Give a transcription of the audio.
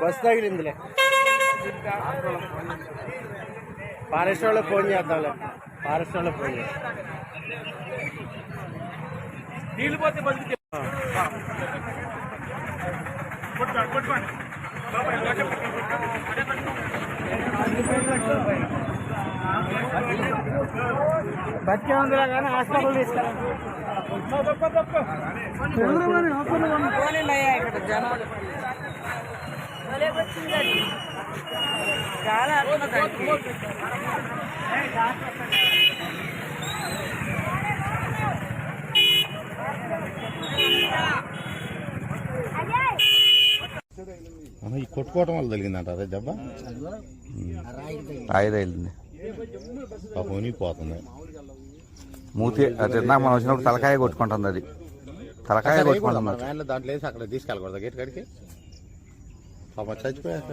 Bus తగిలిందిలే. Forest వాళ్ళకి phone చేద్దాంలే. ఫారెస్ట్ వాళ్ళకి ఫోన్ పోతే బతికి ఉందిరా కానీ హాస్పిటల్. చాలా ఈ కొట్టుకోవటం వల్ల తగిలిందంట అదే దెబ్బ? రాయి తగిలింది. పాపం మునిగిపోతుంది మూతి అది ఇందాక మనం వచ్చినప్పుడు తలకాయ కొట్టుకుంటుంది అది. తలకాయ కొట్టుకుంటుంది దాంట్లో వేసి అక్కడ తీసుకెళ్ళకూడదు గేట్ కాడికి పాపం చచ్చిపోయాక.